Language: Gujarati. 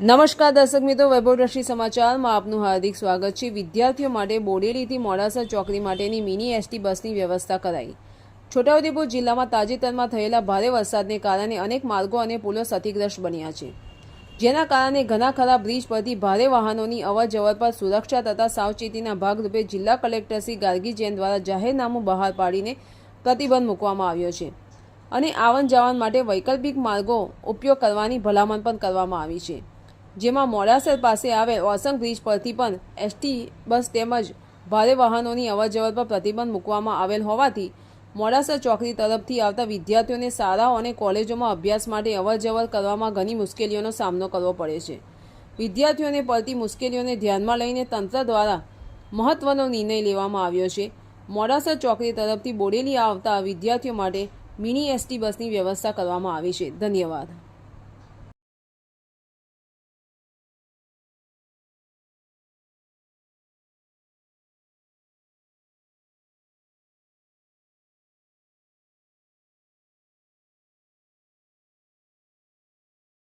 નમસ્કાર દર્શક મિત્રો વૈભવદ્રષ્ટિ સમાચારમાં આપનું હાર્દિક સ્વાગત છે. વિદ્યાર્થીઓ માટે બોડેલીથી મોડાસા ચોકડી માટેની મિની એસટી બસની વ્યવસ્થા કરાઈ. છોટાઉદેપુર જિલ્લામાં તાજેતરમાં થયેલા ભારે વરસાદને કારણે અનેક માર્ગો અને પુલો ક્ષતિગ્રસ્ત બન્યા છે. જેના કારણે ઘણા ખરા બ્રિજ પરથી ભારે વાહનોની અવરજવર પર સુરક્ષા તથા સાવચેતીના ભાગરૂપે જિલ્લા કલેક્ટર શ્રી ગાર્ગી જૈન દ્વારા જાહેરનામું બહાર પાડીને પ્રતિબંધ મૂકવામાં આવ્યો છે અને આવન જાવન માટે વૈકલ્પિક માર્ગો ઉપયોગ કરવાની ભલામણ પણ કરવામાં આવી છે. જેમાં મોડાસર પાસે આવેલ ઓસંગ બ્રિજ પરથી પણ એસટી બસ તેમજ ભારે વાહનોની અવરજવર પર પ્રતિબંધ મૂકવામાં આવેલ હોવાથી મોડાસર ચોકડી તરફથી આવતા વિદ્યાર્થીઓને શાળાઓ અને કોલેજોમાં અભ્યાસ માટે અવરજવર કરવામાં ઘણી મુશ્કેલીઓનો સામનો કરવો પડે છે. વિદ્યાર્થીઓને પડતી મુશ્કેલીઓને ધ્યાનમાં લઈને તંત્ર દ્વારા મહત્વનો નિર્ણય લેવામાં આવ્યો છે. મોડાસર ચોકડી તરફથી બોડેલી આવતા વિદ્યાર્થીઓ માટે મિની એસટી બસની વ્યવસ્થા કરવામાં આવી છે. ધન્યવાદ.